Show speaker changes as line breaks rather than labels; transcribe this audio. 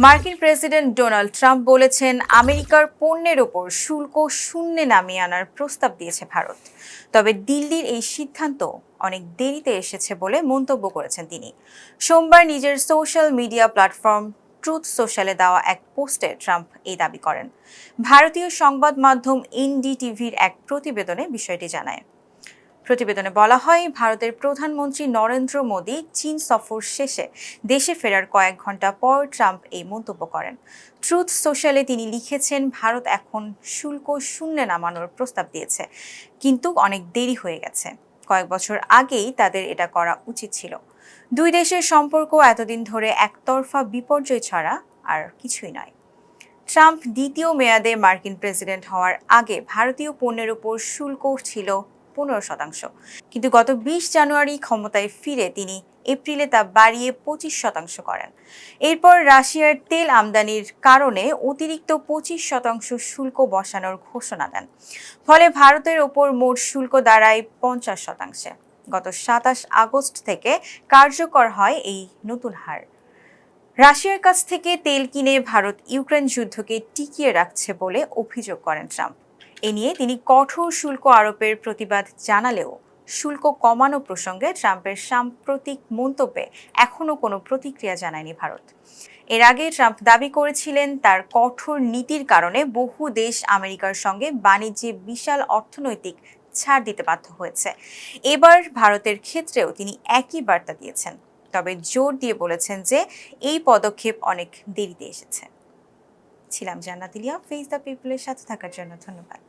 মার্কিন president Donald Trump বলেছেন, আমেরিকার পণ্যের ওপর শুল্ক শূন্যে নামিয়ে আনার প্রস্তাব দিয়েছে ভারত। তবে দিল্লির এই সিদ্ধান্ত অনেক দেরিতে এসেছে বলে মন্তব্য করেছেন তিনি। সোমবার নিজের সোশ্যাল মিডিয়া প্ল্যাটফর্ম ট্রুথ সোশ্যালে দেওয়া এক পোস্টে ট্রাম্প এই দাবি করেন। ভারতীয় সংবাদ মাধ্যম এনডিটিভির এক প্রতিবেদনে বিষয়টি জানায়। প্রতিবেদনে বলা হয়, ভারতের প্রধানমন্ত্রী নরেন্দ্র মোদী চীন সফর শেষে দেশে ফেরার কয়েক ঘণ্টা পর ট্রাম্প এই মন্তব্য করেন। ট্রুথ সোশ্যালে তিনি লিখেছেন, ভারত এখন শুল্ক শূন্যে নামানোর প্রস্তাব দিয়েছে, কিন্তু অনেক দেরি হয়ে গেছে। কয়েক বছর আগেই তাদের এটা করা উচিত ছিল। দুই দেশের সম্পর্ক এতদিন ধরে একতরফা বিপর্যয় ছাড়া আর কিছুই নয়। ট্রাম্প দ্বিতীয় মেয়াদে মার্কিন প্রেসিডেন্ট হওয়ার আগে ভারতীয় পণ্যের উপর শুল্ক ছিল পনেরো শতাংশ। কিন্তু গত বিশ জানুয়ারি ক্ষমতায় ফিরে তিনি এপ্রিলে তা বাড়িয়ে পঁচিশ শতাংশ করেন। এরপর রাশিয়ার তেল আমদানির কারণে অতিরিক্ত পঁচিশ শতাংশ শুল্ক বসানোর ঘোষণা দেন। ফলে ভারতের ওপর মোট শুল্ক দাঁড়ায় পঞ্চাশ শতাংশে। গত সাতাশ আগস্ট থেকে কার্যকর হয় এই নতুন হার। রাশিয়ার কাছ থেকে তেল কিনে ভারত ইউক্রেন যুদ্ধকে টিকিয়ে রাখছে বলে অভিযোগ করেন ট্রাম্প। এ নিয়ে তিনি কঠোর শুল্ক আরোপের প্রতিবাদ জানালেও শুল্ক কমানো প্রসঙ্গে ট্রাম্পের সাম্প্রতিক মন্তব্যে এখনও কোনো প্রতিক্রিয়া জানায়নি ভারত। এর আগে ট্রাম্প দাবি করেছিলেন তার কঠোর নীতির কারণে বহু দেশ আমেরিকার সঙ্গে বাণিজ্যে বিশাল অর্থনৈতিক ছাড় দিতে বাধ্য হয়েছে। এবার ভারতের ক্ষেত্রেও তিনি একই বার্তা দিয়েছেন। তবে জোর দিয়ে বলেছেন যে এই পদক্ষেপ অনেক দেরিতে এসেছে। ছিলাম জান্নাত ইলিয়া ফেস দ্য পিপলের সাথে থাকার জন্য ধন্যবাদ।